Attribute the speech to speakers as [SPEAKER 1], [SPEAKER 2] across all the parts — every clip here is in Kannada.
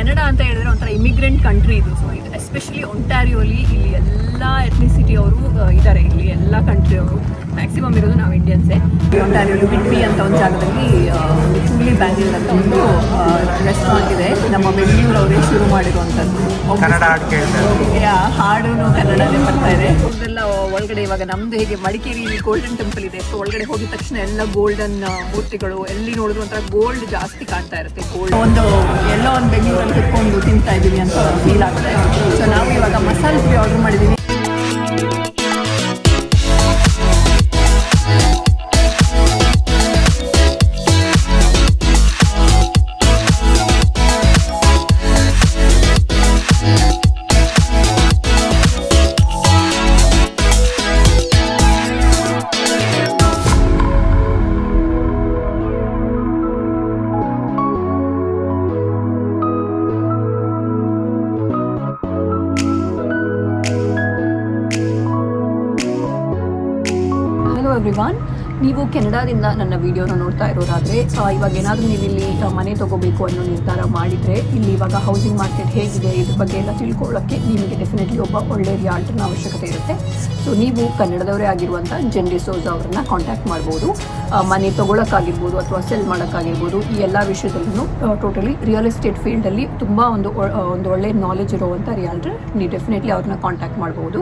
[SPEAKER 1] ಕೆನಡಾ ಅಂತ ಹೇಳಿದ್ರೆ ಒಂಥರ ಇಮಿಗ್ರೆಂಟ್ ಕಂಟ್ರಿ ಇದು. ಸೊ ಇದು ಎಸ್ಪೆಷಲಿ ಒಂಟಾರಿಯೋಲಿ ಇಲ್ಲಿ ಎಲ್ಲ ಎಥ್ನಿಸಿಟಿ ಅವರು ಇದ್ದಾರೆ ಇಲ್ಲಿ ಎಲ್ಲ ಕಂಟ್ರಿ ಅವರು. ಮ್ಯಾಕ್ಸಿಮಮ್ ಇರೋದು ನಾವು ಇಂಡಿಯನ್ಸೇ ಒಂಟಾರಿಯೋಲಿ ವಿಟ್ವಿ ಅಂತ ಒಂದು ಜಾಗದಲ್ಲಿ ಚುಂಗ್ಲಿ ಚೂಲಿ ಬ್ಯಾಂಗ್ಳೂರ್ ಅಂತ ಒಂದು ರೆಸ್ಟೋರೆಂಟ್ ಇದೆ. ನಮ್ಮ ಬೆಂಗಳೂರು ಅವರೇ ಶುರು ಮಾಡಿರುವಂಥದ್ದು
[SPEAKER 2] ಕನ್ನಡ ಹಾಡು ಕೇಳ್ತಾರೆ
[SPEAKER 1] ಯಾ, ಹಾಡು ಕನ್ನಡನೇ ಬರ್ತಾ ಇದೆ. ಒಳಗಡೆ ಇವಾಗ ನಮ್ದು ಹೇಗೆ ಮಡಿಕೇರಿ ಗೋಲ್ಡನ್ ಟೆಂಪಲ್ ಇದೆ. ಸೊ ಒಳಗಡೆ ಹೋಗಿದ ತಕ್ಷಣ ಎಲ್ಲ ಗೋಲ್ಡನ್ ಮೂರ್ತಿಗಳು ಎಲ್ಲಿ ನೋಡಿದ್ರು ಒಂಥರ ಗೋಲ್ಡ್ ಜಾಸ್ತಿ ಕಾಣ್ತಾ ಇರುತ್ತೆ ಗೋಲ್ಡ್ ಒಂದು ಎಲ್ಲೋ ಒಂದು ಬೆಂಗಳೂರಲ್ಲಿ ಕುತ್ಕೊಂಡು ತಿಂತಾ ಇದೀವಿ ಅಂತ ಫೀಲ್ ಆಗ್ತಾ ಇದೆ. ಸೊ ನಾವು ಇವಾಗ ಮಸಾಲೆ ಪುರಿ ಆರ್ಡರ್ ಮಾಡಿದೀವಿ. ಹಲೋ ಎವ್ರಿವಾನ್ ನೀವು ಕೆನಡಾದಿಂದ ನನ್ನ ವಿಡಿಯೋನ ನೋಡ್ತಾ ಇರೋದಾದರೆ ಇವಾಗ ಏನಾದರೂ ನೀವು ಇಲ್ಲಿ ಮನೆ ತಗೋಬೇಕು ಅನ್ನೋ ನಿರ್ಧಾರ ಮಾಡಿದರೆ, ಇಲ್ಲಿ ಇವಾಗ ಹೌಸಿಂಗ್ ಮಾರ್ಕೆಟ್ ಹೇಗಿದೆ, ಇದ್ರ ಬಗ್ಗೆ ಎಲ್ಲ ತಿಳ್ಕೊಳ್ಳೋಕ್ಕೆ ನಿಮಗೆ ಡೆಫಿನೆಟ್ಲಿ ಒಬ್ಬ ಒಳ್ಳೆಯ ರಿಯಾಲ್ಟರ್ನ ಅವಶ್ಯಕತೆ ಇರುತ್ತೆ. ಸೊ ನೀವು ಕನ್ನಡದವರೇ ಆಗಿರುವಂಥ ಜೆನ್ ಡಿಸೋಸ್ ಅವ್ರನ್ನ ಕಾಂಟ್ಯಾಕ್ಟ್ ಮಾಡ್ಬೋದು. ಮನೆ ತೊಗೊಳಕ್ಕಾಗಿರ್ಬೋದು ಅಥವಾ ಸೆಲ್ ಮಾಡೋಕ್ಕಾಗಿರ್ಬೋದು, ಈ ಎಲ್ಲ ವಿಷಯದಲ್ಲೂ ಟೋಟಲಿ ರಿಯಲ್ ಎಸ್ಟೇಟ್ ಫೀಲ್ಡಲ್ಲಿ ತುಂಬ ಒಂದು ಒಂದು ಒಳ್ಳೆ ನಾಲೆಜ್ ಇರುವಂಥ ರಿಯಾಲ್ಟರ್ ನೀವು ಡೆಫಿನೆಟ್ಲಿ ಅವ್ರನ್ನ ಕಾಂಟ್ಯಾಕ್ಟ್ ಮಾಡ್ಬೋದು.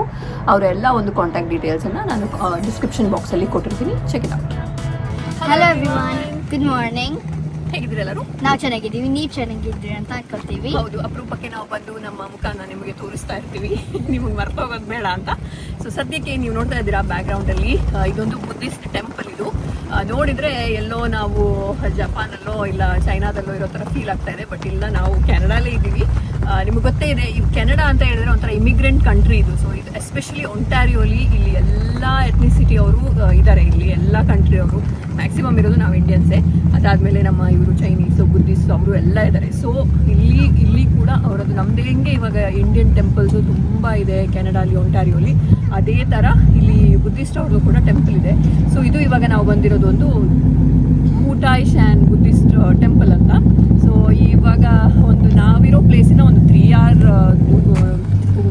[SPEAKER 1] ಅವರೆಲ್ಲ ಒಂದು ಕಾಂಟ್ಯಾಕ್ಟ್ ಡೀಟೇಲ್ಸನ್ನು ನಾನು ಡಿಸ್ಕ್ರಿಪ್ಷನ್ ಬಾಕ್ಸಲ್ಲಿ ಕೊಟ್ಟಿರ್ತೀನಿ. Check
[SPEAKER 3] hello everyone good morning
[SPEAKER 1] ಹೇಗಿದ್ರೆ ಎಲ್ಲರೂ
[SPEAKER 3] ನಾವು ಚೆನ್ನಾಗಿದ್ದೀವಿ ನೀವು ಚೆನ್ನಾಗಿದ್ದೀರಿ ಅಂತ ಅನ್ಕೊಳ್ತೀವಿ.
[SPEAKER 1] ಹೌದು ಅಪರೂಪಕ್ಕೆ ನಾವು ಬಂದು ನಮ್ಮ ಮುಖಾನ ನಿಮಗೆ ತೋರಿಸ್ತಾ ಇರ್ತೀವಿ. ನಿಮಗೆ ಮರ್ತೋಗೋದು ಬೇಡ ಅಂತ. ಸೊ ಸದ್ಯಕ್ಕೆ ನೀವು ನೋಡ್ತಾ ಇದ್ದೀರಾ ಬ್ಯಾಕ್ಗ್ರೌಂಡ್ ಅಲ್ಲಿ ಇದೊಂದು ಬುದ್ಧಿಸ್ಟ್ ಟೆಂಪಲ್ ಇದು. ನೋಡಿದ್ರೆ ಎಲ್ಲೋ ನಾವು ಜಪಾನಲ್ಲೋ ಇಲ್ಲ ಚೈನಾದಲ್ಲೋ ಇರೋ ತರ ಫೀಲ್ ಆಗ್ತಾ ಇದೆ ಬಟ್ ಇಲ್ಲ ನಾವು ಕೆನಡಾಲೇ ಇದ್ದೀವಿ. ನಿಮ್ಗೆ ಗೊತ್ತೇ ಇದೆ ಈ ಕೆನಡಾ ಅಂತ ಹೇಳಿದ್ರೆ ಒಂಥರ ಇಮಿಗ್ರೆಂಟ್ ಕಂಟ್ರಿ ಇದು. ಸೊ ಇದು ಎಸ್ಪೆಷಲಿ ಒಂಟಾರಿಯೋಲಿ ಇಲ್ಲಿ ಎಲ್ಲ ಎಥ್ನಿಸಿಟಿ ಅವರು ಇದ್ದಾರೆ ಇಲ್ಲಿ, ಎಲ್ಲ ಕಂಟ್ರಿ ಅವರು. ಮ್ಯಾಕ್ಸಿಮಮ್ ಇರೋದು ನಾವು ಇಂಡಿಯನ್ಸೇ ಅದಾದಮೇಲೆ ನಮ್ಮ ಇವರು ಚೈನೀಸು ಬುದ್ಧಿಸ್ಟ್ ಅವರು ಎಲ್ಲ ಇದ್ದಾರೆ ಸೊ ಇಲ್ಲಿ ಇಲ್ಲಿ ಕೂಡ ಅವರದ್ದು ನಮ್ದು ಹೆಂಗೆ ಇವಾಗ ಇಂಡಿಯನ್ ಟೆಂಪಲ್ಸು ತುಂಬ ಇದೆ ಕೆನಡಾಲಿ ಒಂಟಾರಿಯೋಲಿ ಅದೇ ಥರ ಇಲ್ಲಿ ಬುದ್ಧಿಸ್ಟ್ ಅವ್ರದ್ದು ಕೂಡ ಟೆಂಪಲ್ ಇದೆ. ಸೊ ಇದು ಇವಾಗ ನಾವು ಬಂದಿರೋದು ಒಂದು ಮೂಟಾಯ್ ಶಾನ್ ಬುದ್ಧಿಸ್ಟ್ ಟೆಂಪಲ್ ಅಂತ. ಇವಾಗ ಒಂದು ನಾವಿರೋ ಪ್ಲೇಸಿನ ಒಂದು ತ್ರೀ ಆರ್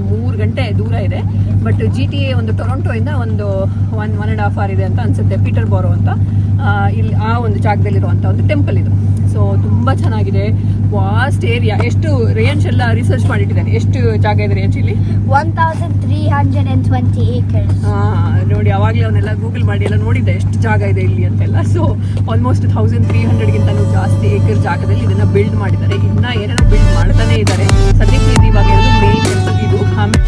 [SPEAKER 1] ಮೂರು ಗಂಟೆ ದೂರ ಇದೆ. ಬಟ್ ಜಿ ಟಿ ಎ ಒಂದು ಟೊರೊಂಟೋಯಿಂದ ಒಂದು one one and half hour ಇದೆ ಅಂತ ಅನಿಸುತ್ತೆ ಪೀಟರ್ ಬೋರೋ ಅಂತ ಇಲ್ಲಿ ಆ ಒಂದು ಜಾಗದಲ್ಲಿರುವಂಥ ಒಂದು ಟೆಂಪಲ್ ಇದು. ಸೊ ತುಂಬ ಚೆನ್ನಾಗಿದೆ. ವಾಸ್ಟ್ ಏರಿಯಾ ಎಷ್ಟು ರೇಂಜ್ ಎಲ್ಲ ರಿಸರ್ಚ್ ಮಾಡಿಟ್ಟಿದ್ದಾರೆ ಎಷ್ಟು ಜಾಗ ಇದೆ ರೇಂಜ್ ಇಲ್ಲಿ?
[SPEAKER 3] One thousand three hundred and twenty acres
[SPEAKER 1] ನೋಡಿ ಅವಾಗಲೇ ಅವನ್ನೆಲ್ಲ ಗೂಗಲ್ ಮಾಡಿ ಎಲ್ಲ ನೋಡಿದ್ದೆ ಎಷ್ಟು ಜಾಗ ಇದೆ ಇಲ್ಲಿ ಅಂತೆಲ್ಲ. ಸೊ ಆಲ್ಮೋಸ್ಟ್ ಥೌಸಂಡ್ ತ್ರೀ ಹಂಡ್ರೆಡ್ಗಿಂತಲೂ ಜಾಸ್ತಿ ಏಕರ್ ಜಾಗದಲ್ಲಿ ಇದನ್ನ ಬಿಲ್ಡ್ ಮಾಡಿದ್ದಾರೆ. ಇನ್ನ ಏನೇನೋ ಬಿಲ್ಡ್ ಮಾಡ್ತಾನೆ ಇದ್ದಾರೆ. ಸದ್ಯಕ್ಕೆ ಇದು ಇವಾಗ ಮೇನ್ ಇದು ಆಮೇಲೆ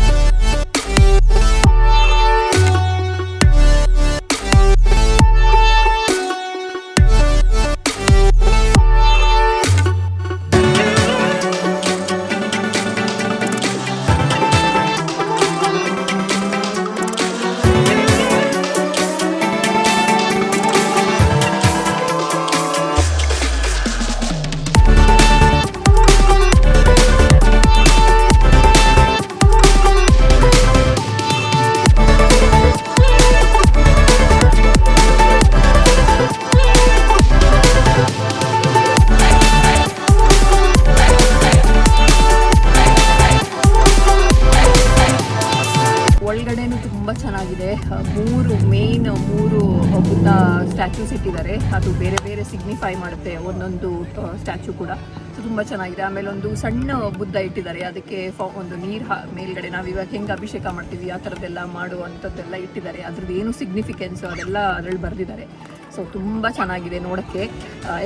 [SPEAKER 1] ಸ್ಟ್ಯಾಚ್ಯೂಸ್ ಇಟ್ಟಿದ್ದಾರೆ. ಅದು ಬೇರೆ ಬೇರೆ ಸಿಗ್ನಿಫೈ ಮಾಡುತ್ತೆ. ಒಂದೊಂದು ಸ್ಟ್ಯಾಚ್ಯೂ ಕೂಡ. ಸೊ ತುಂಬ ಚೆನ್ನಾಗಿದೆ. ಆಮೇಲೆ ಒಂದು ಸಣ್ಣ ಬುದ್ಧ ಇಟ್ಟಿದ್ದಾರೆ. ಅದಕ್ಕೆ ಒಂದು ನೀರು ಮೇಲ್ಗಡೆ ನಾವು ಇವಾಗ ಹೆಂಗೆ ಅಭಿಷೇಕ ಮಾಡ್ತೀವಿ, ಆ ಥರದ್ದೆಲ್ಲ ಮಾಡುವಂಥದ್ದೆಲ್ಲ ಇಟ್ಟಿದ್ದಾರೆ. ಅದ್ರದ್ದು ಏನು ಸಿಗ್ನಿಫಿಕೆನ್ಸ್ ಅದೆಲ್ಲ ಅದರಲ್ಲಿ ಬರೆದಿದ್ದಾರೆ. ಸೊ ತುಂಬ ಚೆನ್ನಾಗಿದೆ ನೋಡೋಕ್ಕೆ.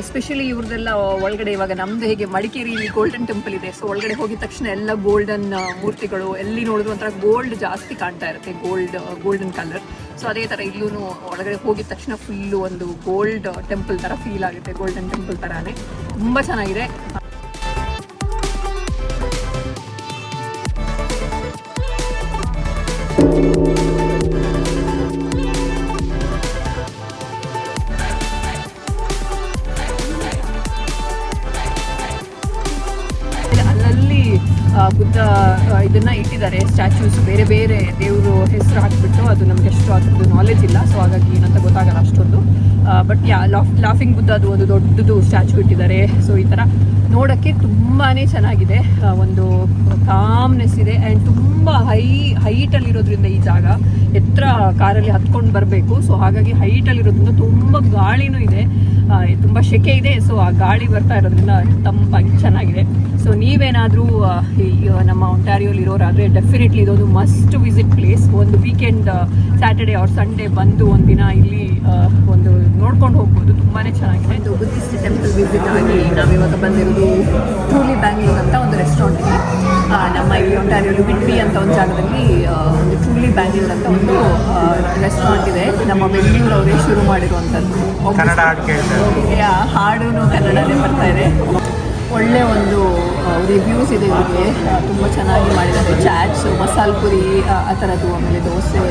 [SPEAKER 1] ಎಸ್ಪೆಷಲಿ ಇವ್ರದ್ದೆಲ್ಲ ಒಳಗಡೆ ಇವಾಗ ನಮ್ಮದು ಹೇಗೆ ಮಡಿಕೇರಿ ಗೋಲ್ಡನ್ ಟೆಂಪಲ್ ಇದೆ. ಸೊ ಒಳಗಡೆ ಹೋಗಿದ ತಕ್ಷಣ ಎಲ್ಲ ಗೋಲ್ಡನ್ ಮೂರ್ತಿಗಳು, ಎಲ್ಲಿ ನೋಡಿದ್ರು ಒಂಥರ ಗೋಲ್ಡ್ ಜಾಸ್ತಿ ಕಾಣ್ತಾ ಇರುತ್ತೆ. ಗೋಲ್ಡ್ ಗೋಲ್ಡನ್ ಕಲರ್ ಸೊ ಅದೇ ಥರ ಇಲ್ಲೂ ಒಳಗಡೆ ಹೋಗಿದ ತಕ್ಷಣ ಫುಲ್ಲು ಒಂದು ಗೋಲ್ಡ್ ಟೆಂಪಲ್ ಥರ ಫೀಲ್ ಆಗುತ್ತೆ ಗೋಲ್ಡನ್ ಟೆಂಪಲ್ ಥರನೇ ತುಂಬ ಚೆನ್ನಾಗಿದೆ. ಬುದ್ಧ ಇದನ್ನ ಇಟ್ಟಿದ್ದಾರೆ ಸ್ಟ್ಯಾಚ್ಯೂಸ್ ಬೇರೆ ಬೇರೆ ದೇವರು ಹೆಸರು ಹಾಕ್ಬಿಟ್ಟು ಅದು ನಮ್ಗೆ ಅಷ್ಟು ಅದ್ರದ್ದು ನಾಲೆಜ್ ಇಲ್ಲ ಸೊ ಹಾಗಾಗಿ ಏನಂತ ಗೊತ್ತಾಗಲ್ಲ ಅಷ್ಟೊಂದು. But yeah laugh laughing Buddha ಅದು ಒಂದು ದೊಡ್ಡದು ಸ್ಟ್ಯಾಚ್ಯೂ ಇಟ್ಟಿದ್ದಾರೆ ಸೊ ಈ ಥರ ನೋಡೋಕ್ಕೆ ತುಂಬಾ ಚೆನ್ನಾಗಿದೆ ಒಂದು ಕಾಮ್ನೆಸ್ ಇದೆ ಆ್ಯಂಡ್ ತುಂಬ ಹೈ ಹೈಟಲ್ಲಿರೋದ್ರಿಂದ ಈ ಜಾಗ, ಎತ್ತರ ಕಾರಲ್ಲಿ ಹತ್ಕೊಂಡು ಬರಬೇಕು ಸೊ ಹಾಗಾಗಿ ಹೈಟಲ್ಲಿರೋದ್ರಿಂದ ತುಂಬ ಗಾಳಿನೂ ಇದೆ ತುಂಬಾ ಶೆಕೆ ಇದೆ ಸೊ ಆ ಗಾಳಿ ಬರ್ತಾ ಇರೋದ್ರಿಂದ ತಂಪಾಗಿ ಚೆನ್ನಾಗಿದೆ. ಸೊ ನೀವೇನಾದರೂ ನಮ್ಮ ಇರೋರಾದರೆ ಡೆಫಿನೆಟ್ಲಿ ಇದೊಂದು ಮಸ್ಟ್ ವಿಸಿಟ್ ಪ್ಲೇಸ್ ಒಂದು ವೀಕೆಂಡ್ ಸ್ಯಾಟರ್ಡೆ ಆರ್ ಸಂಡೇ ಬಂದು ಒಂದಿನ ಇಲ್ಲಿ ಒಂದು ನೋಡ್ಕೊಂಡು ಹೋಗ್ಬೋದು. ತುಂಬಾ ಚೆನ್ನಾಗಿದೆ. ಇದು ಬುದ್ಧಿಸ್ಟ್ ಟೆಂಪಲ್ ವಿಸಿಟ್ ಆಗಿ ನಾವಿವಾಗ ಬಂದಿರೋದು ಟ್ರೂಲಿ ಬ್ಯಾಂಗ್ಳೂರ್ ಅಂತ ಒಂದು ರೆಸ್ಟೋರೆಂಟ್ ಇದೆ. ನಮ್ಮ ಇಲ್ಲಿ ಒಂಟ್ಯಾರಿಯೋಲಿ ಬಿಟ್ವಿ ಅಂತ ಒಂದು ಜಾಗದಲ್ಲಿ ಒಂದು ಟ್ರೂಲಿ ಬ್ಯಾಂಗ್ಳೂರ್ ಅಂತ ಒಂದು ರೆಸ್ಟೋರೆಂಟ್ ಇದೆ. ನಮ್ಮ ಬೆಂಗಳೂರು ಅವರೇ ಶುರು ಮಾಡಿರುವಂಥದ್ದು
[SPEAKER 2] ಕನ್ನಡ ಹಾಡು ಕೇಳ್ತಾರೆ
[SPEAKER 1] ಯಾ ಹಾಡು ಕನ್ನಡನೇ ಬರ್ತಾ ಇದೆ. ಒಳ್ಳೆ ಒಂದು ರಿವ್ಯೂಸ್ ಇದೆ ಇವರಿಗೆ. ತುಂಬ ಚೆನ್ನಾಗಿ ಮಾಡಿದ್ದಾರೆ. ಚಾಟ್ಸ್ ಮಸಾಲ ಪುರಿ ಆ, ಥರದ್ದು ಆಮೇಲೆ ದೋಸೆ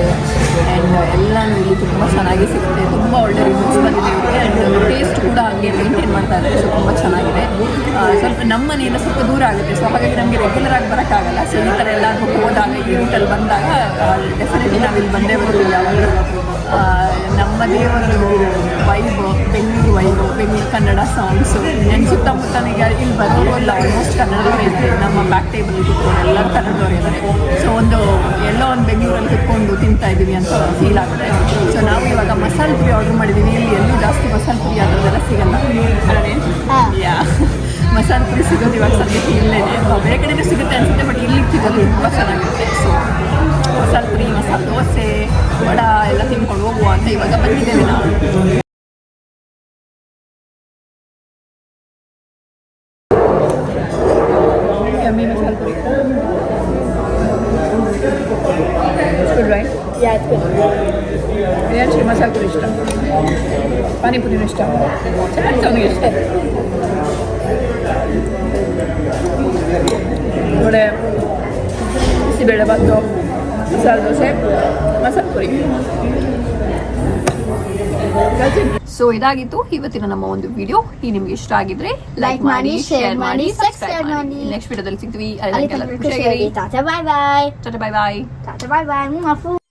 [SPEAKER 1] ಆ್ಯಂಡ್ ಎಲ್ಲನೂ ಇಲ್ಲಿ ತುಂಬ ಚೆನ್ನಾಗಿ ಸಿಗುತ್ತೆ. ತುಂಬ ಒಳ್ಳೆ ರಿವ್ಯೂಸ್ ಬಂದಿದೆ ಇವರಿಗೆ. ಆ್ಯಂಡ್ ಟೇಸ್ಟ್ ಕೂಡ ಹಾಗೆ ಮೇಂಟೈನ್ ಮಾಡ್ತಾ ಇದ್ದಾರೆ. ಸೊ ತುಂಬ ಚೆನ್ನಾಗಿದೆ. ಸ್ವಲ್ಪ ನಮ್ಮ ಮನೆಯಿಂದ ಸ್ವಲ್ಪ ದೂರ ಆಗುತ್ತೆ. ಸೊ ಹಾಗಾಗಿ ನಮಗೆ ರೆಗ್ಯುಲರ್ ಆಗಿ ಬರೋಕ್ಕಾಗಲ್ಲ. ಸೊ ಈ ಥರ ಎಲ್ಲ ಹೋದಾಗ ಈ ರೂಟಲ್ಲಿ ಬಂದಾಗ ಡೆಫಿನೆಟ್ಲಿ ನಾವು ಇಲ್ಲಿ ಬಂದೇ ಬರ್ತೀವಿ ಯಾವಾಗಲೂ ನಮ್ಮ ದೇವರು vibe Bengaluru vibe Bengaluru Kannada songs ನನ್ನ ಸುತ್ತಮುತ್ತನಿಗೆ ಇಲ್ಲಿ ಇಲ್ಲಿ ಬರೋಲ್ಲ ಆಲ್ಮೋಸ್ಟ್ ಕನ್ನಡದವರೇ ಇದ್ದಾರೆ. ನಮ್ಮ ಬ್ಯಾಕ್ ಟೇಬಲ್ ಕೂತ್ಕೊಂಡು ಎಲ್ಲರೂ ಕನ್ನಡದವರೇ ಇದ್ದಾರೆ. ಸೊ ಒಂದು ಎಲ್ಲೋ ಒಂದು ಬೆಂಗಳೂರಲ್ಲಿ ಕುತ್ಕೊಂಡು ತಿಂತಾ ಇದ್ದೀವಿ ಅಂತ ಫೀಲ್ ಆಗುತ್ತೆ. ಸೊ ನಾವು ಇವಾಗ ಮಸಾಲೆ ಪುರಿ ಆರ್ಡರ್ ಮಾಡಿದ್ದೀವಿ. ಇಲ್ಲಿ ಎಲ್ಲೂ ಜಾಸ್ತಿ ಮಸಾಲೆ ಪುರಿ ಅದರದೆಲ್ಲ ಸಿಗಲ್ಲ. ಯಾ ಮಸಾಲೆ ಪುರಿ ಸಿಗೋದು ಇವಾಗ ಸದ್ಯಕ್ಕೆ ಇಲ್ಲೇ ಬೇರೆ ಕಡೆನೂ ಸಿಗುತ್ತೆ ಅನ್ಸುತ್ತೆ ಬಟ್ ಇಲ್ಲಿ ಸಿಗೋದು ತುಂಬ ಚೆನ್ನಾಗಿರುತ್ತೆ. ಸೊ ಮಸಾಲ ಪುರಿ ಮಸಾಲೆ ದೋಸೆ ವಡ ಎಲ್ಲ ತಿನ್ಕೊಂಡು ಹೋಗುವ ಅಂತ ಇವಾಗ ಬಂದಿದ್ದೇವೆ ನಾವು. ಯಮ್ಮಿ ಮಸಾಲೆ ಪುರಿ ಏನ್ಸಿ ಮಸಾಲ ಪುರಿ ಇಷ್ಟ? ಪಾನಿಪುರಿನೂ ಇಷ್ಟ? ಚೆನ್ನಾಗಿತ್ತು ಅವನಿಗೆ ಇಷ್ಟ. ವಡೆ ಬಿಸಿಬೇಳೆ ಭಾತು ಮಸಾಲೆ ದೋಸೆ ಮಸಾಲೆ ಪುರಿ ಸೊ ಇದಾಗಿತ್ತು ಇವತ್ತಿನ ನಮ್ಮ ಒಂದು ವಿಡಿಯೋ ಈ ನಿಮ್ಗೆ ಇಷ್ಟ ಆಗಿದ್ರೆ
[SPEAKER 3] ಲೈಕ್ ಮಾಡಿ, ಶೇರ್ ಮಾಡಿ, ಸಬ್ಸ್ಕ್ರೈಬ್ ಮಾಡಿ.
[SPEAKER 1] ನೆಕ್ಸ್ಟ್ ವಿಡಿಯೋದಲ್ಲಿ ಸಿಗ್ತೀವಿ.
[SPEAKER 3] ಟಾಟಾ ಬಾಯ್ ಬಾಯ್ ಬಾಯ್ ಬಾಯ್